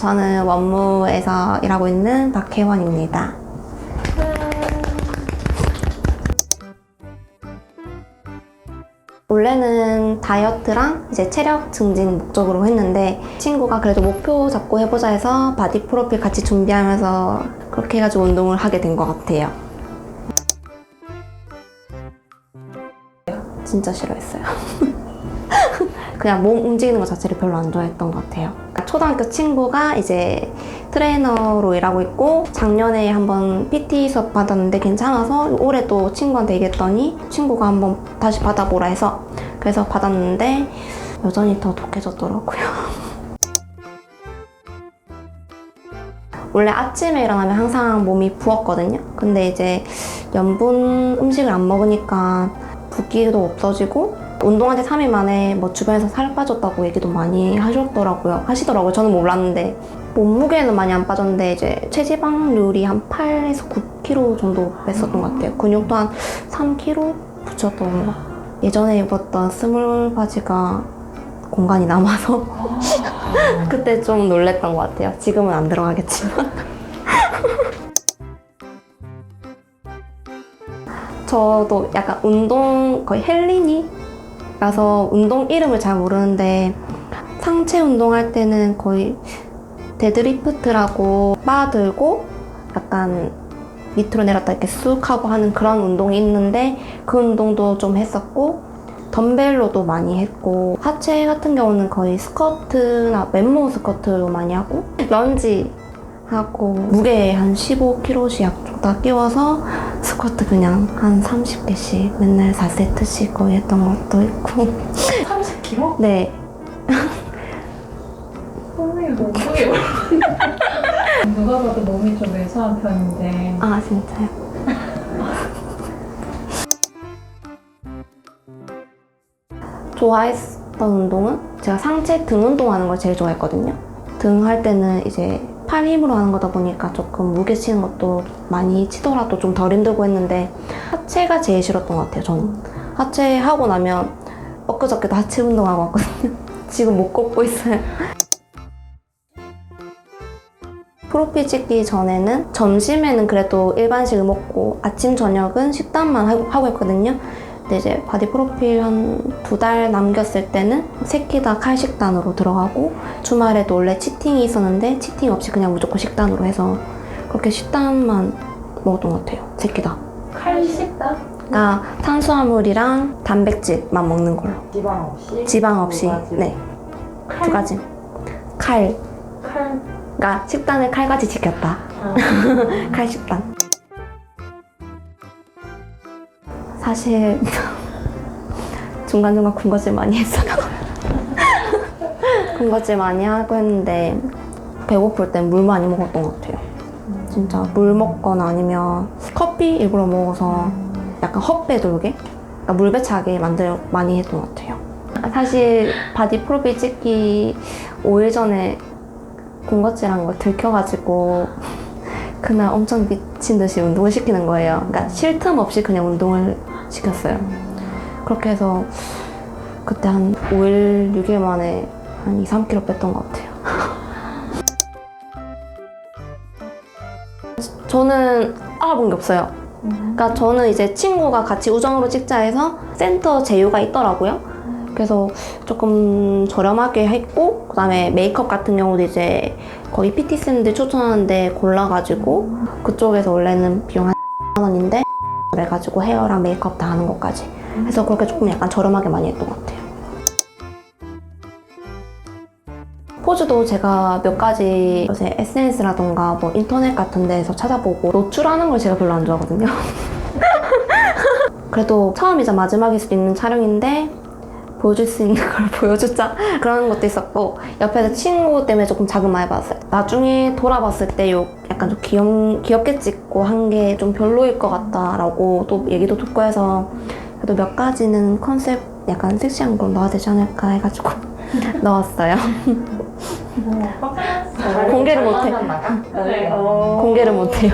저는 원무에서 일하고 있는 박혜원입니다. 원래는 다이어트랑 이제 체력 증진 목적으로 했는데 친구가 그래도 목표 잡고 해보자 해서 바디 프로필 같이 준비하면서 그렇게 해가지고 운동을 하게 된 것 같아요. 진짜 싫어했어요. 그냥 몸 움직이는 것 자체를 별로 안 좋아했던 것 같아요. 그러니까 초등학교 친구가 이제 트레이너로 일하고 있고 작년에 한번 PT 수업 받았는데 괜찮아서 올해 또 친구한테 얘기했더니 친구가 한번 다시 받아보라 해서 그래서 받았는데 여전히 더 독해졌더라고요. 원래 아침에 일어나면 항상 몸이 부었거든요. 근데 이제 염분 음식을 안 먹으니까 붓기도 없어지고 운동한 지 3일 만에 뭐 주변에서 살 빠졌다고 얘기도 많이 하셨더라고요. 하시더라고요. 저는 몰랐는데 몸무게는 많이 안 빠졌는데 이제 체지방률이 한 8에서 9kg 정도 뺐었던 것 같아요. 근육도 한 3kg 붙였던 것 같아요. 예전에 입었던 스물 바지가 공간이 남아서 그때 좀 놀랬던 것 같아요. 지금은 안 들어가겠지만. 저도 약간 운동 거의 헬린이 라서 운동 이름을 잘 모르는데 상체 운동할 때는 거의 데드리프트라고 바 들고 약간 밑으로 내렸다 이렇게 쑥 하고 하는 그런 운동이 있는데 그 운동도 좀 했었고 덤벨로도 많이 했고 하체 같은 경우는 거의 스쿼트나 맨몸 스쿼트로 많이 하고 런지 하고 무게 한 15kg씩 약쪽 다 끼워서 스쿼트 그냥 한 30개씩 맨날 4세트씩 거의 했던 것도 있고 30kg? 네 선생님 몸무게 뭐 누가 봐도 몸이 좀 왜소한 편인데 아 진짜요? 좋아했던 운동은 제가 상체 등 운동하는 걸 제일 좋아했거든요. 등 할 때는 이제 팔 힘으로 하는 거다 보니까 조금 무게 치는 것도 많이 치더라도 좀 덜 힘들고 했는데 하체가 제일 싫었던 것 같아요. 저는 하체 하고 나면 엊그저께도 하체 운동하고 왔거든요. 지금 못 걷고 있어요. 프로필 찍기 전에는 점심에는 그래도 일반식을 먹고 아침 저녁은 식단만 하고, 했거든요. 근데 이제 바디 프로필 한 두 달 남겼을 때는 세끼다 칼식단으로 들어가고 주말에도 원래 치팅이 있었는데 치팅 없이 그냥 무조건 식단으로 해서 그렇게 식단만 먹었던 것 같아요. 세끼 다. 칼식단? 그러니까 탄수화물이랑 단백질만 먹는 걸로. 지방 없이 지방 없이. 두 가지. 네. 두 가지. 칼. 칼 그러니까 식단을 칼같이 지켰다. 칼 식단. 사실 중간중간 군것질 많이 했어요. 군것질 많이 하고 했는데 배고플 땐 물 많이 먹었던 것 같아요. 진짜 물 먹거나 아니면 커피 일부러 먹어서 약간 헛배 돌게 그러니까 물 배차게 만들 많이 했던 것 같아요. 사실 바디 프로필 찍기 5일 전에 군것질한 걸 들켜가지고 그날 엄청 미친 듯이 운동을 시키는 거예요. 그러니까 쉴 틈 없이 그냥 운동을 시켰어요. 그렇게 해서 그때 한 5일, 6일 만에 한 2, 3kg 뺐던 것 같아요. 저는 알아본 게 없어요. 그러니까 저는 이제 친구가 같이 우정으로 찍자 해서 센터 제휴가 있더라고요. 그래서 조금 저렴하게 했고 그다음에 메이크업 같은 경우도 이제 거기 PT 쌤들 추천하는데 골라가지고 그쪽에서 원래는 비용 한 그래가지고 헤어랑 메이크업 다 하는 것까지 해서 그렇게 조금 약간 저렴하게 많이 했던 것 같아요. 포즈도 제가 몇 가지 요새 SNS라던가 뭐 인터넷 같은 데서 찾아보고 노출하는 걸 제가 별로 안 좋아하거든요. 그래도 처음이자 마지막일 수도 있는 촬영인데 보여줄 수 있는 걸 보여주자 그런 것도 있었고 옆에서 친구 때문에 조금 자극 많이 받았어요. 나중에 돌아봤을 때 요 약간 좀 귀엽, 귀엽게 찍고 한 게 좀 별로일 것 같다라고 또 얘기도 듣고 해서 그래도 몇 가지는 컨셉 약간 섹시한 걸 넣어야 되지 않을까 해가지고 넣었어요. 뭐 공개를 못해. 네. 공개를 못해요.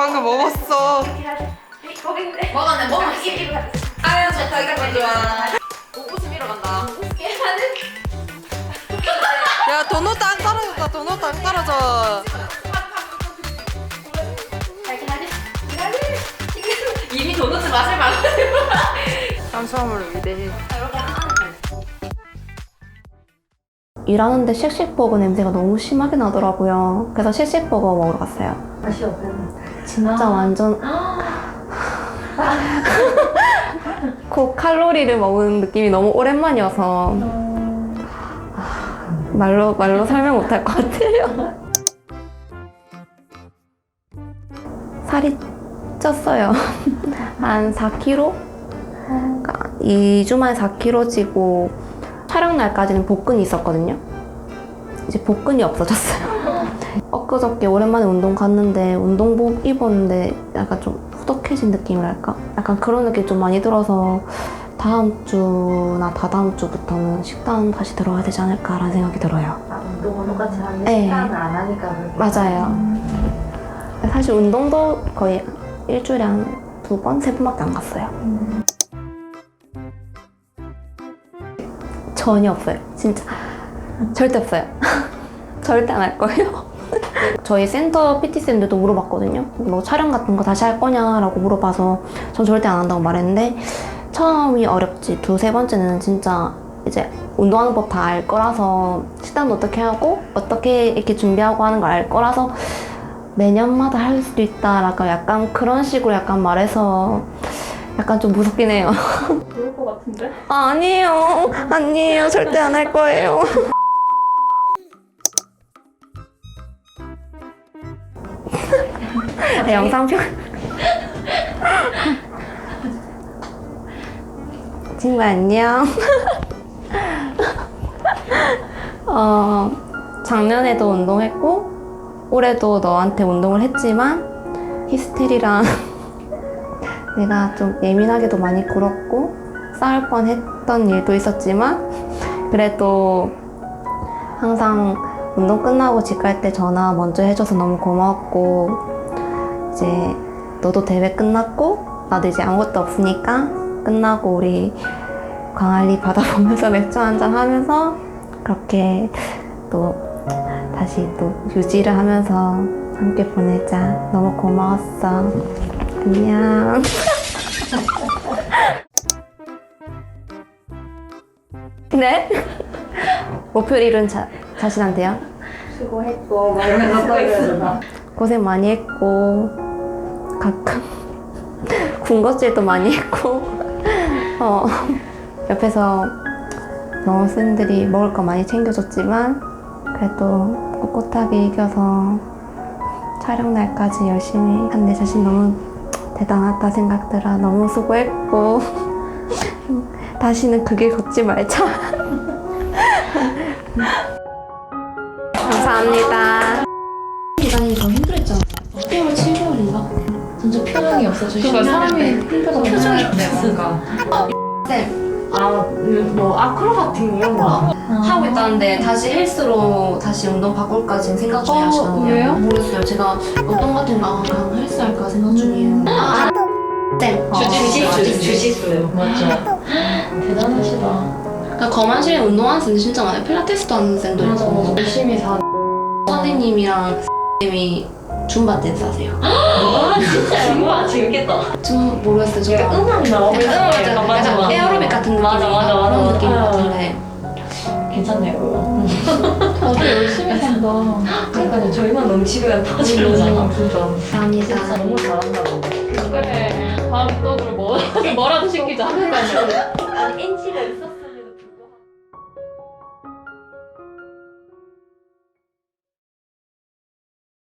방금 먹었어. 먹었네, 입. 아유, 좋다. 이거 좋아. 웃음 이러 간다. 야 도넛 안 떨어졌다. 도넛 안 떨어져. 이미 도넛 맛을 막아가지고. 탄수화물을 위대해. 일하는데 쉑쉑버거 냄새가 너무 심하게 나더라고요. 그래서 쉑쉑버거 먹으러 갔어요. 맛이 어땠는데? 진짜 완전 고칼로리를 먹은 느낌이 너무 오랜만이어서 말로 말로 설명 못할 것 같아요. 살이 쪘어요. 한 4kg? 2주 만에 4kg 찌고 촬영 날까지는 복근이 있었거든요. 이제 복근이 없어졌어요. 엊그저께 오랜만에 운동 갔는데 운동복 입었는데 약간 좀 후덕해진 느낌이랄까? 약간 그런 느낌 좀 많이 들어서 다음 주나 다다음 주부터는 식단 다시 들어가야 되지 않을까라는 생각이 들어요. 운동은 똑같이 하는데 네. 식단을 안 하니까 그렇게. 맞아요. 사실 운동도 거의 일주일에 한 두 번, 세 번밖에 안 갔어요. 전혀 없어요. 진짜. 절대 없어요. 절대 안 할 거예요. 저희 센터 PT쌤들도 물어봤거든요. 뭐 촬영 같은 거 다시 할 거냐라고 물어봐서 전 절대 안 한다고 말했는데 처음이 어렵지 두세 번째는 진짜 이제 운동하는 법 다 알 거라서 식단도 어떻게 하고 어떻게 이렇게 준비하고 하는 걸 알 거라서 매년마다 할 수도 있다라고 약간 그런 식으로 약간 말해서 약간 좀 무섭긴 해요. 좋을 것 같은데? 아, 아니에요. 아니에요. 절대 안 할 거예요. 아, 영상편. 친구 안녕. 어, 작년에도 운동했고, 올해도 너한테 운동을 했지만, 히스테리랑 내가 좀 예민하게도 많이 굴었고, 싸울 뻔 했던 일도 있었지만, 그래도 항상 운동 끝나고 집 갈 때 전화 먼저 해줘서 너무 고마웠고, 이제 너도 대회 끝났고, 나도 이제 아무것도 없으니까, 끝나고 우리 광안리 바다 보면서 맥주 한잔 하면서, 그렇게 또 다시 또 유지를 하면서 함께 보내자. 너무 고마웠어. 안녕. 네? 목표를 이룬 자, 자신한테요? 수고했고 떠들어주나. 고생 많이 했고 가끔 군것질도 많이 했고 어, 옆에서 영어생들이 먹을 거 많이 챙겨줬지만 그래도 꿋꿋하게 이겨서 촬영 날까지 열심히 한 내 자신 너무 대단하다 생각 들어 너무 수고했고. 다시는 그 길 걷지 말자. 감사합니다 진짜 표정이 없어서 그러니까 사람이 힘들어 표정이 없으니까. 아, 뭐 아크로바팅 이런 거 하고 있다는데 다시 헬스로 다시 운동 바꿀까지는 생각 중에 어, 하시거든요. 왜요? 모르겠어요. 제가 어떤 것 같은 거 그냥 헬스 할까 생각 중이에요. 아, 쌤. 주짓수, 주짓수. 맞죠. 대단하시다. 그러니까 거만실에 운동하는 쌤들 진짜 많아요. 필라테스도 하는 쌤도 있고. 열심히 사. 선생님이랑 쌤이 줌바 댄스 하세요. 아, 진짜 이거 재밌겠다. 좀 모르겠어요. 저 약간 음악 나오면 약간, 약간, 맞아, 약간 맞아. 에어로빅 같은 느낌. 맞아, 맞아, 맞아. 그런 느낌 아. 같은데. 괜찮네요, 그거. 다들 열심히 산다. 그러니까요, 저희만 넘치면 터지려잖아. 진짜. 감사합니다. 너무 잘한다. 그래. 다음 떡으로 뭐, 뭐라도 시키자. 아니, NC가?